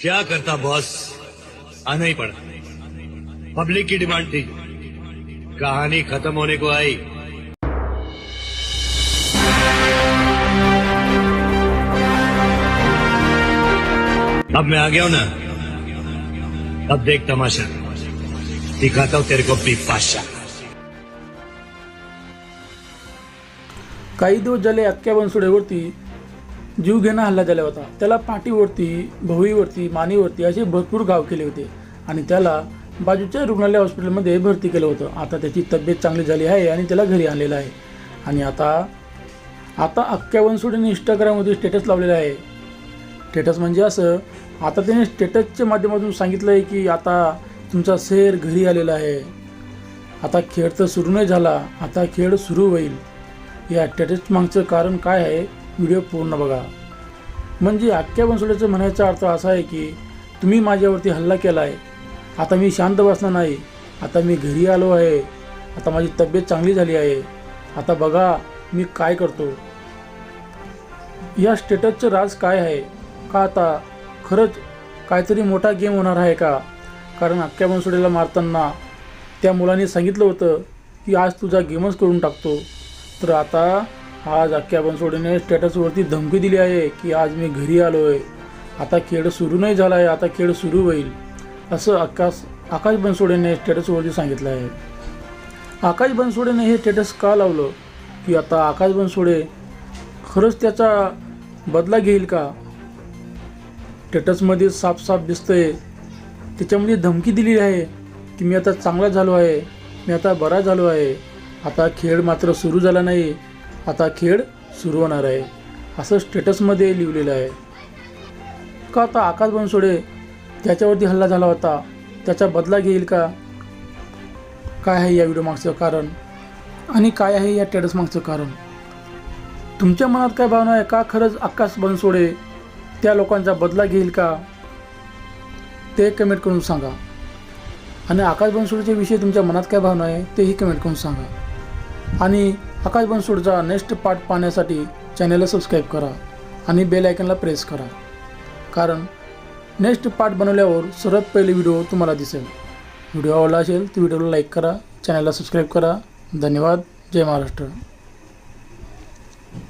क्या करता बॉस? आना ही पड़ा। पब्लिक की डिमांड थी। कहानी खत्म होने को आई। अब मैं आ गया हूं ना। अब देख तमाशा। दिखाता हूं तेरे को कई बादशाह काही दिवस झाले अख्ख्या उड़ती जीव घेणं हल्ला झाला होता. त्याला पाठीवरती भोईवरती मानेवरती असे भरपूर घाव केले होते. आणि त्याला बाजूच्या रुग्णालय हॉस्पिटलमध्ये भरती केलं होतं. आता त्याची तब्येत चांगली झाली आहे आणि त्याला घरी आणलेलं आहे. आणि आता आता अख्ख्या बनसोडीने इंस्टाग्राममध्ये स्टेटस लावलेलं आहे. स्टेटस म्हणजे असं आता त्याने स्टेटसच्या माध्यमातून सांगितलं आहे की आता तुमचा शेर घरी आलेला आहे. आता खेळ तर सुरू नाही झाला. आता खेळ सुरू होईल. या स्टेटस मागचं कारण काय आहे? व्हिडिओ पूर्ण बघा. म्हणजे अख्ख्या बनसोड्याचं म्हणायचा अर्थ असा आहे की तुम्ही माझ्यावरती हल्ला केला आहे आता मी शांत बसणार नाही. आता मी घरी आलो आहे. आता माझी तब्येत चांगली झाली आहे. आता बघा मी काय करतो. या स्टेटसचं राज काय आहे? का आता खरंच काहीतरी मोठा गेम होणार आहे का? कारण अख्ख्या बनसोड्याला मारताना त्या मुलाने सांगितलं होतं की आज तुझा गेमच करून टाकतो. तर आता आज अख्ख्या बनसोडेने स्टेटसवरती धमकी दिली आहे की आज मी घरी आलो आहे आता खेळ सुरू नाही झाला आहे आता खेळ सुरू होईल. असं आकाश आकाश बनसोडेने स्टेटसवरती सांगितलं आहे. आकाश बनसोडेने हे स्टेटस का लावलं? की आता आकाश बनसोडे खरंच त्याचा बदला घेईल का? स्टेटसमध्ये साफ साफ दिसतंय. त्याच्यामध्ये धमकी दिली आहे की मी आता चांगला झालो आहे मी आता बरा झालो आहे. आता खेळ मात्र सुरू झाला नाही. आता खेळ सुरू होणार आहे. असं स्टेटसमध्ये लिहिलेलं आहे. का आता आकाश बनसोडे त्याच्यावरती हल्ला झाला होता? त्याचा बदला घेईल का? काय आहे या व्हिडिओ मागचं कारण? आणि काय आहे या स्टेटस मागचं कारण? तुमच्या मनात काय भावना आहे? का खरंच आकाश बनसोडे त्या लोकांचा बदला घेईल का? ते कमेंट करून सांगा. आणि आकाश बनसोडेच्या विषयी तुमच्या मनात काय भावना आहे तेही कमेंट करून सांगा. आणि आकाश बनसूडचा नेक्स्ट पार्ट पाहण्यासाठी चॅनलला सबस्क्राईब करा आणि बेल आयकनला प्रेस करा. कारण नेक्स्ट पार्ट बनवल्यावर सर्वात पहिले व्हिडिओ तुम्हाला दिसेल. व्हिडिओ आवडला असेल तर व्हिडिओला लाईक करा चॅनलला सबस्क्राईब करा. धन्यवाद. जय महाराष्ट्र.